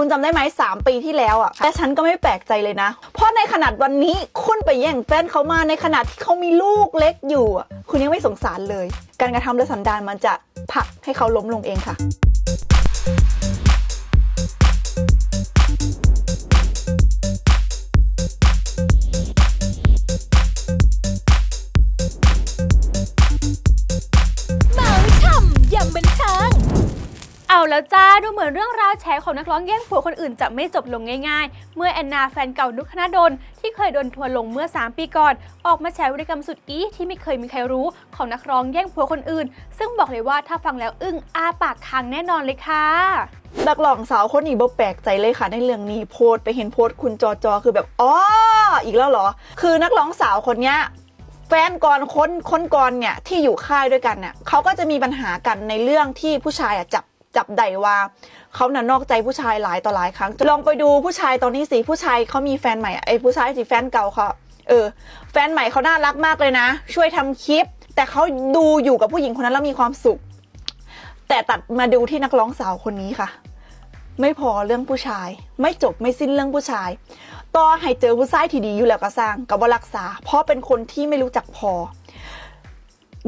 คุณจำได้ไหมสามปีที่แล้วอะแต่ฉันก็ไม่แปลกใจเลยนะ เพราะในขนาดวันนี้คุณไปแย่งแฟนเขามาในขณะที่เขามีลูกเล็กอยู่ คุณยังไม่สงสารเลย การกระทำและสันดานมันจะผลักให้เขาล้มลงเองค่ะ เอาแล้วจ้าดูเหมือนเรื่องราวแฉของนักร้องแย่งผัวคนอื่นจะไม่จบลงง่ายๆ เมื่อแอนนาแฟนเก่านุกธนดลที่เคยโดนทัวร์ลงเมื่อ 3 ปีก่อน ออกมาแฉวิกรรมสุดอีที่ไม่เคยมีใครรู้ของนักร้องแย่งผัวคนอื่น ซึ่งบอกเลยว่าถ้าฟังแล้วอึ้งอาปากค้างแน่นอนเลยค่ะนักร้องสาวคนนี้บ่แปลกใจเลยค่ะในเรื่องนี้โพสไปเห็นโพสคุณจอจอคือแบบอ๋ออีกแล้วเหรอ คือนักร้องสาวคนเนี้ยแฟนก่อนคนคนก่อนเนี่ยที่อยู่ค่ายด้วยกันเนี่ยเขาก็จะมีปัญหากันในเรื่องที่ผู้ชายอะจับ จับใดว่า เขาน่ะนอกใจผู้ชายหลายต่อหลายครั้ง ลองไปดูผู้ชายตอนนี้สิผู้ชายเขามีแฟนใหม่ไอ้ผู้ชายที่แฟนเก่าเขาเออ แฟนใหม่เขาน่ารักมากเลยนะ ช่วยทำคลิป แต่เขาดูอยู่กับผู้หญิงคนนั้นแล้วมีความสุข แต่ตัดมาดูที่นักร้องสาวคนนี้ค่ะ ไม่พอเรื่องผู้ชาย ไม่จบไม่สิ้นเรื่องผู้ชายต่อให้เจอผู้ชายที่ดีอยู่แล้วก็สร้างกับว่ารักษา เพราะเป็นคนที่ไม่รู้จักพอ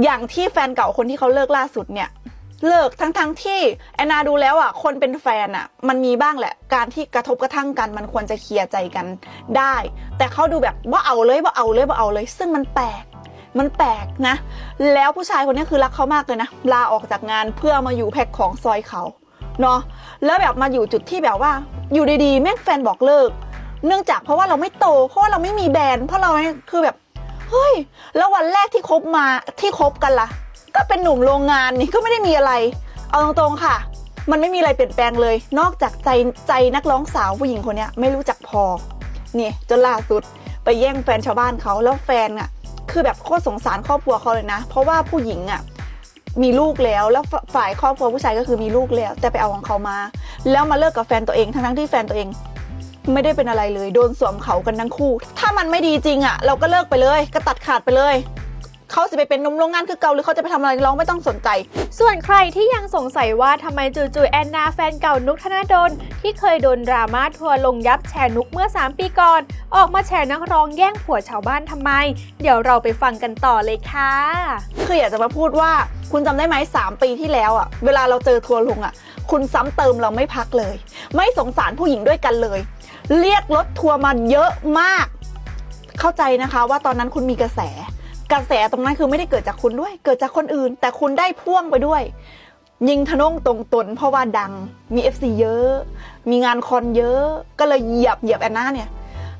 อย่างที่แฟนเก่าคนที่เขาเลิกล่าสุดเนี่ย เลิกทั้งทั้งๆที่แอนนาดูแล้วอะคนเป็นแฟนอะมันมีบ้างแหละ การที่กระทบกระทั่งกันมันควรจะเคลียร์ใจกันได้ แต่เขาดูแบบว่าเอาเลยว่าเอาเลยว่าเอาเลย ซึ่งมันแปลกมันแปลกนะ แล้วผู้ชายคนนี้คือรักเขามากเลยนะลาออกจากงานเพื่อมาอยู่แพ็คของซอยเขาเนาะแล้วแบบมาอยู่จุดที่แบบว่า อยู่ดีๆแม่งแฟนบอกเลิก เนื่องจากเพราะว่าเราไม่โต เพราะว่าเราไม่มีแบรนด์เพราะเราคือแบบเฮ้ยแล้ววันแรกที่คบมาที่คบกันล่ะ ก็เป็นหนุ่มโรงงานนี่ก็ไม่ได้มีอะไร เอาตรงๆค่ะ มันไม่มีอะไรเปลี่ยนแปลงเลย นอกจากใจใจนักร้องสาวผู้หญิงคนนี้ไม่รู้จักพอเนี่ยจนล่าสุดไปแย่งแฟนชาวบ้านเขาแล้วแฟนอะคือแบบโคตรสงสารครอบครัวเขาเลยนะ เพราะว่าผู้หญิงอะมีลูกแล้วแล้วฝ่ายครอบครัวผู้ชายก็คือมีลูกแล้ว แต่ไปเอาของเขามา แล้วมาเลิกกับแฟนตัวเองทั้งๆที่แฟนตัวเอง ไม่ได้เป็นอะไรเลย โดนสวมเขากันทั้งคู่ ถ้ามันไม่ดีจริงอะ เราก็เลิกไปเลย ก็ตัดขาดไปเลย เขาจะไปเป็นนมโรงงานคือเกาหรือเขาจะไปทำอะไรเราไม่ต้องสนใจ ส่วนใครที่ยังสงสัยว่าทำไมจู่ๆแอนนาแฟนเก่านุกธนาดลที่เคยโดนดราม่าทัวร์ลงยับแชร์นุกเมื่อ 3 ปีก่อน ออกมาแชร์นักร้องแย่งผัวชาวบ้านทำไม เดี๋ยวเราไปฟังกันต่อเลยค่ะคืออยากจะมาพูดว่าคุณจำได้ไหมสามปีที่แล้วอะเวลาเราเจอทัวร์ลงอะคุณซ้ำเติมเราไม่พักเลย ไม่สงสารผู้หญิงด้วยกันเลย เรียกรถทัวร์มาเยอะมาก เข้าใจนะคะว่าตอนนั้นคุณมีกระแส กระแสตรงนั้นคือไม่ได้เกิดจากคุณด้วย เกิดจากคนอื่น แต่คุณได้พ่วงไปด้วย ยิงทะนงตรงตน เพราะว่าดังมี FC เยอะ มีงานคอนเยอะ ก็เลยเหยียบเหยียบแอนนาเนี่ย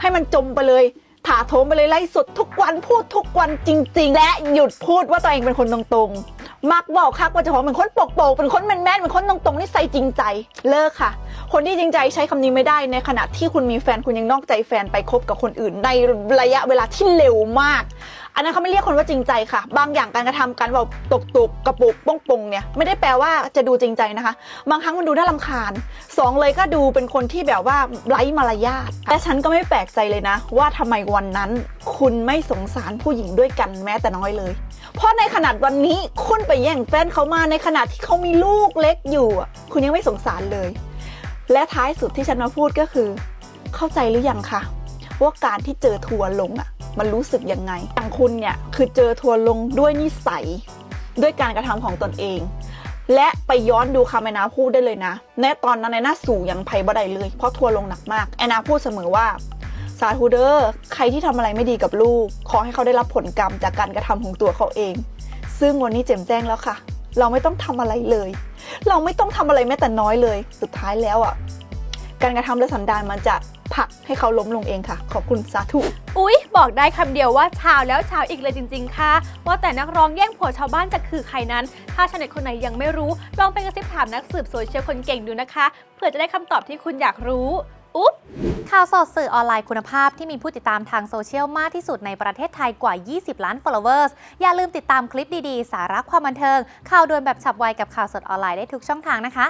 ให้มันจมไปเลยถาโถมไปเลยไล่สดทุกวันพูดทุกวันจริง ๆ และหยุดพูดว่าตัวเองเป็นคนตรงๆ มักบอกคักว่าจะของเป็นคนปกโปกเป็นคนแมนแมนๆเป็นคนตรงๆนิสัยจริงใจเลิกค่ะ คนที่จริงใจใช้คำนี้ไม่ได้ในขณะที่คุณมีแฟนคุณยังนอกใจแฟนไปคบกับคนอื่นในระยะเวลาที่เร็วมากอันนั้นเขาไม่เรียกคนว่าจริงใจค่ะ บางอย่างการกระทำการแบบตกตุกกระปุกป้องปงเนี่ยไม่ได้แปลว่าจะดูจริงใจนะคะ บางครั้งมันดูน่ารำคาญสองเลยก็ดูเป็นคนที่แบบว่าไร้มารยาทแต่ฉันก็ไม่แปลกใจเลยนะ ว่าทำไมวันนั้น คุณไม่สงสารผู้หญิงด้วยกันแม้แต่น้อยเลย เพราะในขนาดวันนี้คุณไปแย่งแฟนเขามาในขณะที่เขามีลูกเล็กอยู่ คุณยังไม่สงสารเลย และท้ายสุดที่ฉันมาพูดก็คือ เข้าใจหรือยังคะว่าการที่เจอทัวร์ลงอะ มันรู้สึกยังไงอย่างคุณเนี่ยคือเจอทัวร์ลงด้วยนิสัยด้วยการกระทำของตนเอง และไปย้อนดูคำแอนนาพูดได้เลยนะในตอนนั้นแอนนาสู่ยังภัยบ่ได้เลย เพราะทัวร์ลงหนักมากแอนนาพูดเสมอว่าสาธุเดอร์ใครที่ทำอะไรไม่ดีกับลูก ขอให้เขาได้รับผลกรรมจากการกระทำของตัวเขาเอง ซึ่งวันนี้เจมแจ้งแล้วค่ะ เราไม่ต้องทำอะไรเลย เราไม่ต้องทำอะไรแม้แต่น้อยเลย สุดท้ายแล้วอะ การกระทำและสันดานมันจะ ผลักให้เขาล้มลงเองค่ะ ขอบคุณสาธุ อุ๊ย บอกได้คำเดียวว่าชาวแล้วชาวอีกเลยจริง ๆ ค่ะ ว่าแต่นักร้องแย่งผัวชาวบ้านจะคือใครนั้น ถ้าชาวเน็ตคนไหนยังไม่รู้ ลองไปกระซิบถามนักสืบโซเชียลคนเก่งดูนะคะ เพื่อจะได้คำตอบที่คุณอยากรู้อุ๊บข่าวสดสื่อออนไลน์คุณภาพที่มีผู้ติดตามทางโซเชียลมากที่สุดในประเทศไทยกว่า 20 ล้าน followers อย่าลืมติดตามคลิปดีๆ สาระความบันเทิง ข่าวด่วนแบบฉับไวกับข่าวสดออนไลน์ได้ทุกช่องทางนะคะ